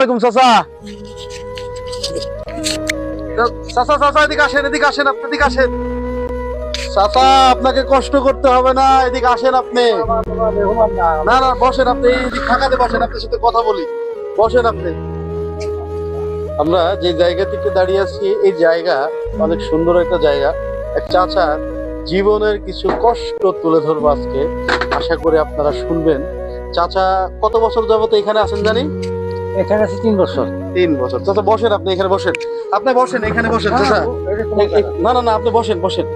চাচা। চাচা চাচা চাচা, আপনাকে কষ্ট করতে হবে না, এদিকে আসেন আপনি। না না, বসেন আপনি বসেন, আপনার সাথে কথা বলি। বসেন আপনি। আমরা যে জায়গা থেকে দাঁড়িয়ে আছি, এই জায়গা অনেক সুন্দর একটা জায়গা। এক চাচার জীবনের কিছু কষ্ট তুলে ধরবো আজকে। আশা করি আপনারা শুনবেন। চাচা, কত বছর যাবত এখানে আছেন জানি এখানে আছে তিন বছর। তিন বছর। চাচা বসেন আপনি এখানে বসেন। আপনি বসেন এখানে বসেন চাচা। এ- না না না আপনি বসেন বসেন।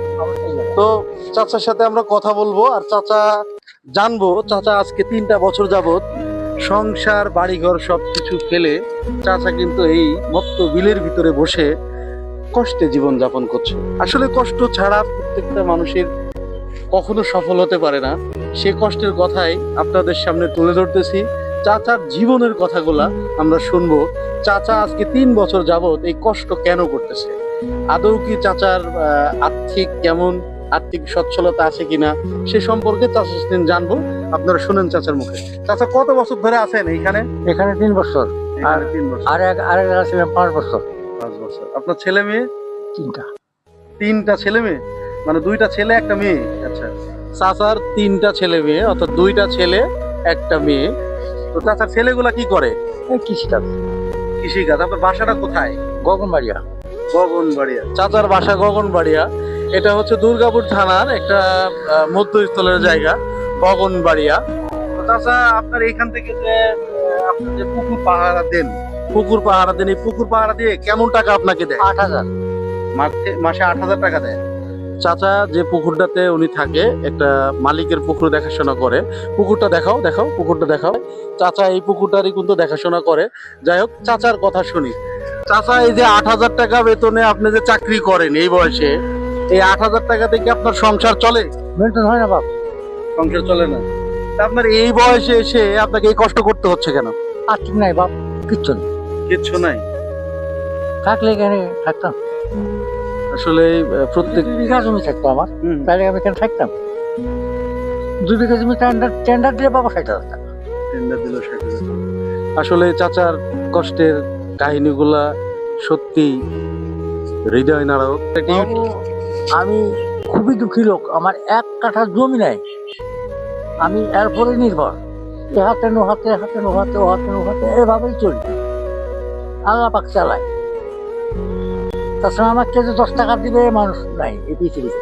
তো চাচার সাথে আমরা কথা বলব আর চাচা জানব চাচা আজকে তিনটা বছর যাবত সংসার বাড়িঘর সবকিছু ফেলে চাচা কিন্তু এই মত্ত বিলের ভিতরে বসে কষ্টে জীবন যাপন করছে। আসলে কষ্ট ছাড়া প্রত্যেকটা মানুষের কখনো সফল হতে পারে না। সে কষ্টের কথাই আপনাদের সামনে তুলে ধরতেছি। চাচার জীবনের কথাগুলা আমরা শুনব। চাচা আজকে তিন বছর যাবত এই কষ্ট কেন করতেছে? আদৌ কি চাচার আর্থিক কেমন আর্থিক সচ্ছলতা আছে কিনা সে সম্পর্কে চাচার সাথে জানব। আপনারা শুনেন চাচার মুখে। চাচা কত বছর ধরে আছেন এখানে এখানে তিন বছর। আর তিন বছর। আর এক আর এক ছিলাম পাঁচ বছর। পাঁচ বছর। আপনার ছেলে মেয়ে? তিনটা। তিনটা ছেলে মেয়ে? মানে দুইটা ছেলে একটা মেয়ে? আচ্ছা। চাচার তিনটা ছেলে মেয়ে অর্থাৎ দুইটা ছেলে একটা মেয়ে। তো চাচার ছেলেগুলা কি করে? কৃষিকাজ। কৃষিকাজ। আপনার বাসাটা কোথায়? গগনবাড়িয়া। গগনবাড়িয়া। চাচার বাসা গগনবাড়িয়া। এটা হচ্ছে দুর্গাপুর থানার একটা মধ্যস্থলের জায়গা গগনবাড়িয়া। তো চাচা আপনার এখান থেকে যে আপনি যে পুকুর পাহারা দেন পুকুর পাহারা দেন এই পুকুর পাহারা দিয়ে কেমন টাকা আপনাকে দেয়? আট হাজার। মাসে মাসে আট হাজার টাকা দেয়। চাচা যে পুকুরটাতে উনি থাকে একটা মালিকের পুকুর দেখাশোনা করে। পুকুরটা দেখাও দেখাও পুকুরটা দেখাও। চাচা এই পুকুরটারই কিন্তু দেখাশোনা করে। যাই হোক চাচার কথা শুনি। চাচা এই যে আট হাজার টাকা বেতনে আপনি যে চাকরি করেন এই বয়সে এই আট হাজার টাকা থেকে আপনার সংসার চলে? মেনটেন হয় না বাপ। সংসার চলে না। আপনার এই বয়সে এসে আপনাকে এই কষ্ট করতে হচ্ছে কেন? আর্থিক নাই বাপ। কিচ্ছু নেই। কিচ্ছু নাই। থাকলে এখানে থাকতাম। আসলে প্রত্যেক বিঘা জমি থাকতো আমার। তাহলে আমি এখানে থাকতাম? দুই বিঘা জমি টেন্ডার টেন্ডার দিলে বাবা ষাট হাজার টাকা। টেন্ডার দিল ষাট হাজার আসলে চাচার কষ্টের কাহিনীগুলা সত্যি হৃদয় নাড়ক আমি খুবই দুঃখী লোক। আমার এক কাঠা জমি নাই। আমি এরপরে নির্ভর। এ হাতে নো হাতে হাতে নো হাতে ও হাতে নো হাতে এভাবেই চলি। আল্লাহ পাক চালায়। তাছাড়া আমার কাছে দশ টাকা দিবে মানুষ নাই এই পৃথিবীতে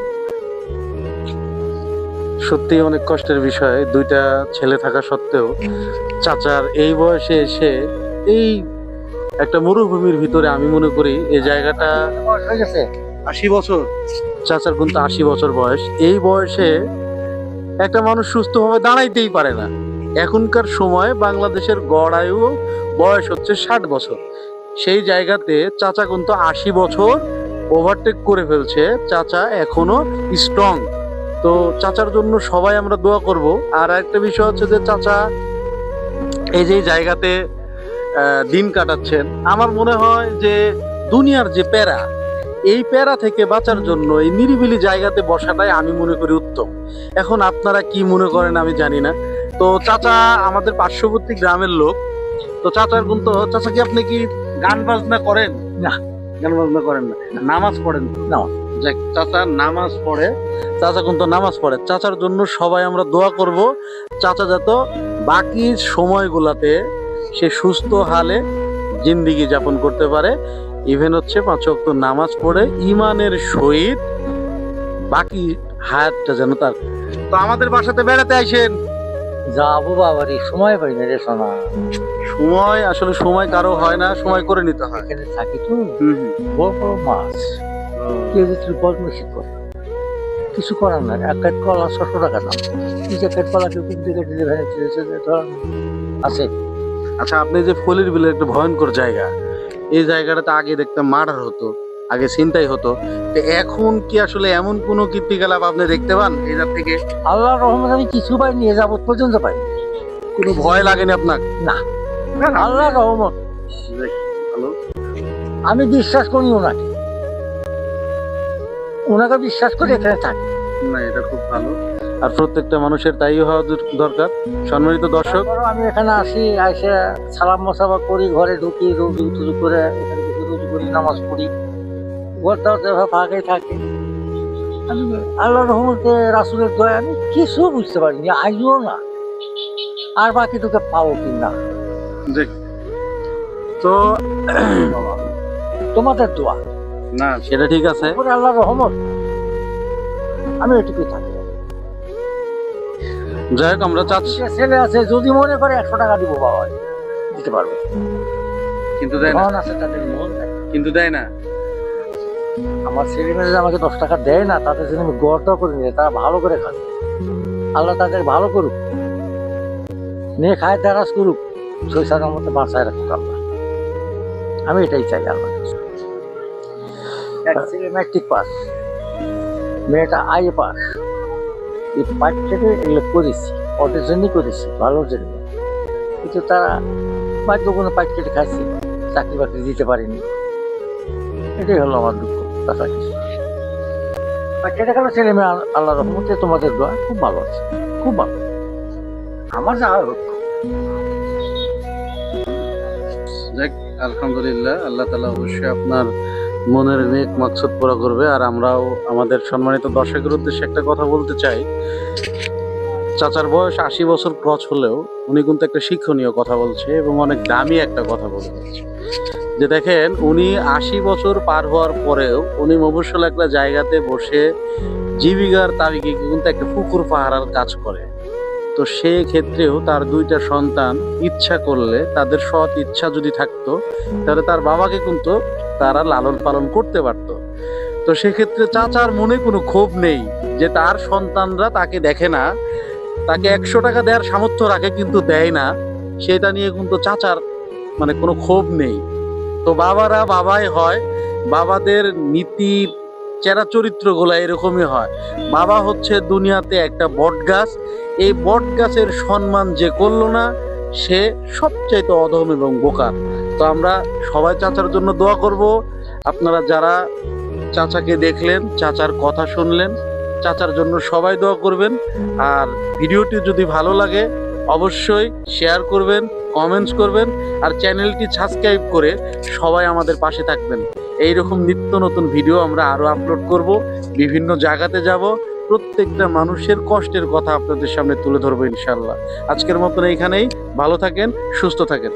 সত্যি অনেক কষ্টের বিষয় দুইটা ছেলে থাকা সত্ত্বেও চাচার এই বয়সে এসে এই একটা মরুভূমির ভিতরে আমি মনে করি এই জায়গাটা হয়ে গেছে। আশি বছর? চাচার কিন্তু আশি বছর বয়স। এই বয়সে একটা মানুষ সুস্থভাবে দাঁড়াইতেই পারে না। এখনকার সময় বাংলাদেশের গড় আয়ু বয়স হচ্ছে ষাট বছর। সেই জায়গাতে চাচা কিন্তু আশি বছর ওভারটেক করে ফেলছে। চাচা এখনও স্ট্রং তো চাচার জন্য সবাই আমরা দোয়া করব। আর একটা বিষয় হচ্ছে যে চাচা এই যে জায়গাতে দিন কাটাচ্ছেন। আমার মনে হয় যে দুনিয়ার যে প্যারা, এই প্যারা থেকে বাঁচার জন্য এই নিরিবিলি জায়গাতে বসাটাই আমি মনে করি উত্তম। এখন আপনারা কি মনে করেন আমি জানি না। তো চাচা আমাদের পার্শ্ববর্তী গ্রামের লোক। তো চাচার কিন্তু চাচা কি আপনি কি গান বাজনা করেন? না। গান বাজনা করেন না। নামাজ পড়েন। না। যাক, চাচা নামাজ পড়ে। চাচা কিন্তু নামাজ পড়ে। চাচার জন্য সবাই আমরা দোয়া করব। চাচা যত বাকি সময়গুলাতে সে সুস্থ হালে জিন্দিগি যাপন করতে পারে। ইভেন হচ্ছে পাঁচ ওয়াক্ত নামাজ পড়ে ইমানের সহিত বাকি হায়াতটা যেন তার তো আমাদের বাসাতে বেড়াতে আসেন যাব বাবা রে সময় পাই না রে সোনা। সময় আসলে সময় কারও হয় না সময় করে নিতে হয়। এখানে থাকি তো। বড় বড় মাছ। কেউ যদি বদমাসি করে কিছু করার নাই। এক কাঠ কলা ছশো টাকা দাম। দুই কাঠ কলা কেউ কিনতে কেটে দেবে আছে। আচ্ছা আপনি যে ফলির বিলের একটা ভয়ঙ্কর জায়গা এই জায়গাটাতে আগে দেখতাম মার্ডার হতো। আগে চিন্তাই হতো। তো এখন কি আসলে এমন কোনো কীর্তিকলাপ আপনি দেখতে পান? এটার থেকে? আল্লাহর রহমত আমি কিছু পাই নিয়ে যাব পর্যন্ত পাই কোনো ভয় লাগেনি আপনার? না। আল্লাহর রহমত। ভালো। আমি বিশ্বাস করি ওনাকে। ওনাকে বিশ্বাস করে এখানে থাকি। না এটা খুব ভালো। আর প্রত্যেকটা মানুষের তাই হওয়া দরকার। সম্মানিত দর্শক। আমি এখানে আসি এসে সালাম মশাবা করি ঘরে ঢুকি রুজু টুজু করে এখানে রুজু করি নামাজ পড়ি। ঘরটা এভাবে থাকে। আমি আল্লাহ রহমতে রাসুলের দয়া আমি কিছু বুঝতে পারিনি আইও না। আর বাকিটুকু পাবো কি না? তো তোমাদের দোয়া। না। সেটা ঠিক আছে। আল্লাহ রহমত। আমি এটুকুই থাকি যাই হোক আমরা চাচ্ছি। ছেলে আছে যদি মনে করে একশো টাকা দিব বাবা দিতে পারবে। কিন্তু দেয় না। আছে তাদের মন। নাই। কিন্তু দেয় না। আমার ছেলে মেয়েরা আমাকে দশ টাকা দেয় না, তাদের জন্য আমি গড়টাও করে নিয়ে তারা ভালো করে খাবে। আল্লাহ তাদের ভালো করুক। নিয়ে খায়, দারাজ করুক। সৈসার মতো বাঁচায় রাখুক আল্লাহ। আমি এটাই চাই আল্লাহ এক ম্যাট্রিক পাস। মেয়েটা আই পাস। এই পাঠ থেকে এগুলো করেছি, ওদের জন্যই করেছি, ভালোর জন্য। কিন্তু তারা বাধ্য কোনো পাঠ কেটে খাইছে, চাকরি বাকরি দিতে পারেনি। এটাই হলো আমার দুঃখ, তাছাড়া কিছু কেটে গেল ছেলে মেয়ে আল- আল্লাহ রহমতে তোমাদের দোয়া খুব ভালো আছে, খুব ভালো। আমার যা যাক, আলহামদুলিল্লাহ, আল্লাহ তালা অবশ্যই আপনার মনের নেক মাকসুদ পুরো করবে, আর আমরাও আমাদের সম্মানিত দর্শকের উদ্দেশ্যে একটা কথা বলতে চাই। চাচার বয়স আশি বছর ক্রস হলেও উনি কিন্তু একটা শিক্ষণীয় কথা বলছে এবং অনেক দামি একটা কথা বলে যাচ্ছে। যে দেখেন, উনি আশি বছর পার হওয়ার পরেও উনি মফস্বল একটা জায়গাতে বসে জীবিকার তারিখে কিন্তু একটা পুকুর পাহারার কাজ করে। তো সে ক্ষেত্রেও তার দুইটা সন্তান ইচ্ছা করলে, তাদের সৎ ইচ্ছা যদি থাকতো, তাহলে তার বাবাকে কিন্তু তারা লালন পালন করতে পারত। তো সেক্ষেত্রে চাচার মনে কোনো ক্ষোভ নেই যে তার সন্তানরা তাকে দেখে না। তাকে একশো টাকা দেওয়ার সামর্থ্য রাখে কিন্তু দেয় না। সেটা নিয়ে কিন্তু চাচার মানে কোনো ক্ষোভ নেই। তো বাবারা বাবাই হয়। বাবাদের নীতি, চেরা চরিত্রগুলো এরকমই হয়। বাবা হচ্ছে দুনিয়াতে একটা বট গাছ এই বট গাছের সম্মান যে করল না, সে সবচাইতে অধম এবং বোকা তো আমরা সবাই চাচার জন্য দোয়া করব। আপনারা যারা চাচাকে দেখলেন, চাচার কথা শুনলেন, চাচার জন্য সবাই দোয়া করবেন। আর ভিডিওটি যদি ভালো লাগে অবশ্যই শেয়ার করবেন কমেন্টস করবেন আর চ্যানেলটি সাবস্ক্রাইব করে সবাই আমাদের পাশে থাকবেন। এই রকম নিত্য নতুন ভিডিও আমরা আরও আপলোড করব, বিভিন্ন জায়গাতে যাব, প্রত্যেকটা মানুষের কষ্টের কথা আপনাদের সামনে তুলে ধরবো ইনশাল্লাহ আজকের মতন এইখানেই, ভালো থাকেন, সুস্থ থাকেন।